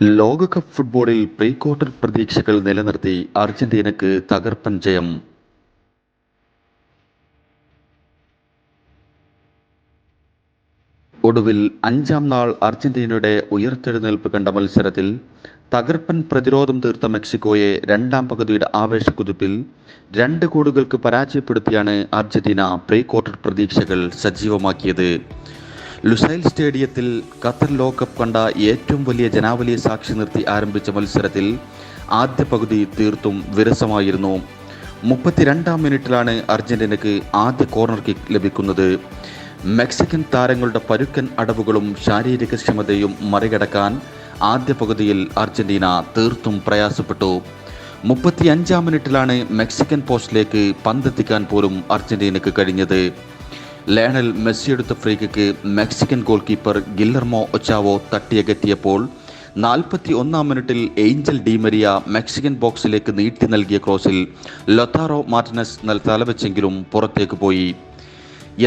ലോകകപ്പ് ഫുട്ബോളിൽ pre quarter പ്രതീക്ഷകൾ നിലനിർത്തി അർജന്റീനക്ക് തകർപ്പൻ ജയം. ഒടുവിൽ അഞ്ചാം നാൾ അർജന്റീനയുടെ ഉയർത്തെഴുന്നേൽപ്പ് കണ്ട മത്സരത്തിൽ തകർപ്പൻ പ്രതിരോധം തീർത്ത മെക്സിക്കോയെ രണ്ടാം പകുതിയുടെ ആവേശക്കുതിപ്പിൽ രണ്ട് ഗോളുകൾക്ക് പരാജയപ്പെടുത്തിയാണ് അർജന്റീന പ്രീ ക്വാർട്ടർ പ്രതീക്ഷകൾ സജീവമാക്കിയത്. ലുസൈൽ സ്റ്റേഡിയത്തിൽ ഖത്തർ ലോകകപ്പ് കണ്ട ഏറ്റവും വലിയ ജനാവലിയെ സാക്ഷി നിർത്തി ആരംഭിച്ച മത്സരത്തിൽ ആദ്യ പകുതി തീർത്തും വിരസമായിരുന്നു. മുപ്പത്തിരണ്ടാം മിനിറ്റിലാണ് അർജന്റീനയ്ക്ക് ആദ്യ കോർണർ കിക്ക് ലഭിക്കുന്നത്. മെക്സിക്കൻ താരങ്ങളുടെ പരുക്കൻ അടവുകളും ശാരീരിക ക്ഷമതയും മറികടക്കാൻ ആദ്യ പകുതിയിൽ അർജന്റീന തീർത്തും പ്രയാസപ്പെട്ടു. മുപ്പത്തിയഞ്ചാം മിനിറ്റിലാണ് മെക്സിക്കൻ പോസ്റ്റിലേക്ക് പന്തെത്തിക്കാൻ പോലും അർജന്റീനയ്ക്ക് കഴിഞ്ഞത്. ലയണൽ മെസ്സി എടുത്ത free kick Mexican goalkeeper Guillermo Ochoa തട്ടിയകറ്റിയപ്പോൾ നാൽപ്പത്തി ഒന്നാം മിനിറ്റിൽ ഏഞ്ചൽ ഡിമരിയ മെക്സിക്കൻ ബോക്സിലേക്ക് നീട്ടി നൽകിയ ക്രോസിൽ ലൊത്താറോ മാർട്ടിനസ് തലവെച്ചെങ്കിലും പുറത്തേക്ക് പോയി.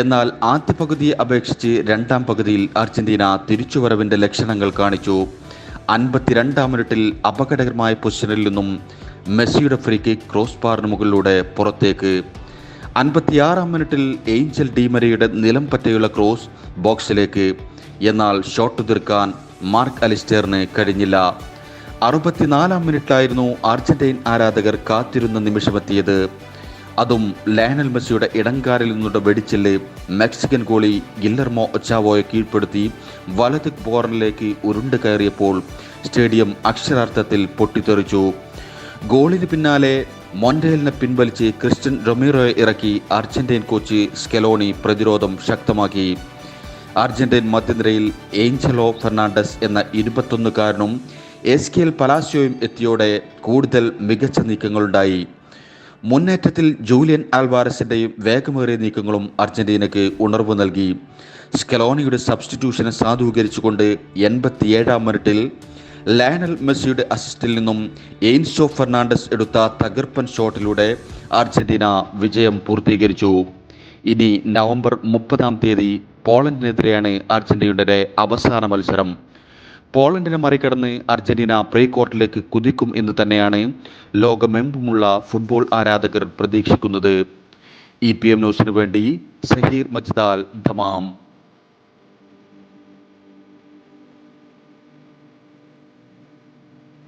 എന്നാൽ ആദ്യ പകുതിയെ അപേക്ഷിച്ച് രണ്ടാം പകുതിയിൽ അർജന്റീന തിരിച്ചുവരവിന്റെ ലക്ഷണങ്ങൾ കാണിച്ചു. അൻപത്തിരണ്ടാം മിനിറ്റിൽ അപകടകരമായ പൊസിഷനിൽ നിന്നും മെസ്സിയുടെ ഫ്രീ കിക്ക് ക്രോസ് ബാറിന് മുകളിലൂടെ പുറത്തേക്ക്. അൻപത്തിയാറാം മിനിറ്റിൽ ഏഞ്ചൽ ഡീമരയുടെ നിലം പറ്റയുള്ള ക്രോസ് ബോക്സിലേക്ക്. എന്നാൽ ഷോട്ട് തീർക്കാൻ മാർക്ക് അലിസ്റ്ററിന് കഴിഞ്ഞില്ല. അറുപത്തിനാലാം മിനിറ്റിലായിരുന്നു അർജന്റീൻ ആരാധകർ കാത്തിരുന്ന നിമിഷമെത്തിയത്. അതും ലയനൽ മെസ്സിയുടെ ഇടങ്കാരിൽ നിന്നുള്ള വെടിച്ചിൽ മെക്സിക്കൻ ഗോളി ഗില്ലർമോ ഒച്ചാവോയെ കീഴ്പ്പെടുത്തി വലത് ബോർണിലേക്ക് ഉരുണ്ട് കയറിയപ്പോൾ സ്റ്റേഡിയം അക്ഷരാർത്ഥത്തിൽ പൊട്ടിത്തെറിച്ചു. ഗോളിന് പിന്നാലെ മൊൻഡേലിനെ പിൻവലിച്ച് ക്രിസ്ത്യൻ റൊമീറോയെ ഇറക്കി അർജന്റീൻ കോച്ച് സ്കെലോണി പ്രതിരോധം ശക്തമാക്കി. അർജന്റീൻ മധ്യനിരയിൽ ഏഞ്ചലോ ഫെർണാണ്ടസ് എന്ന ഇരുപത്തൊന്നുകാരനും എസ് കെ എൽ പലാസിയോയും എത്തിയോടെ കൂടുതൽ മികച്ച നീക്കങ്ങളുണ്ടായി. മുന്നേറ്റത്തിൽ ജൂലിയൻ ആൽവാരസിന്റെയും വേഗമേറിയ നീക്കങ്ങളും അർജന്റീനയ്ക്ക് ഉണർവ് നൽകി. സ്കെലോണിയുടെ സബ്സ്റ്റിറ്റ്യൂഷനെ സാധൂകരിച്ചുകൊണ്ട് എൺപത്തിയേഴാം മിനിറ്റിൽ ലയണൽ മെസ്സിയുടെ അസിസ്റ്റിൽ നിന്നും എയിൻസോ ഫെർണാണ്ടസ് എടുത്ത തകർപ്പൻ ഷോട്ടിലൂടെ അർജന്റീന വിജയം പൂർത്തീകരിച്ചു. ഇനി നവംബർ മുപ്പതാം തീയതി പോളണ്ടിനെതിരെയാണ് അർജന്റീനയുടെ അവസാന മത്സരം. പോളണ്ടിനെ മറികടന്ന് അർജന്റീന പ്രീ ക്വാർട്ടറിലേക്ക് കുതിക്കും എന്ന് തന്നെയാണ് ലോകമെമ്പുമുള്ള ഫുട്ബോൾ ആരാധകർ പ്രതീക്ഷിക്കുന്നത്. ഇ പി എം ന്യൂസിനു വേണ്ടി സഹീർ മജ്ദാൽ ധമാം.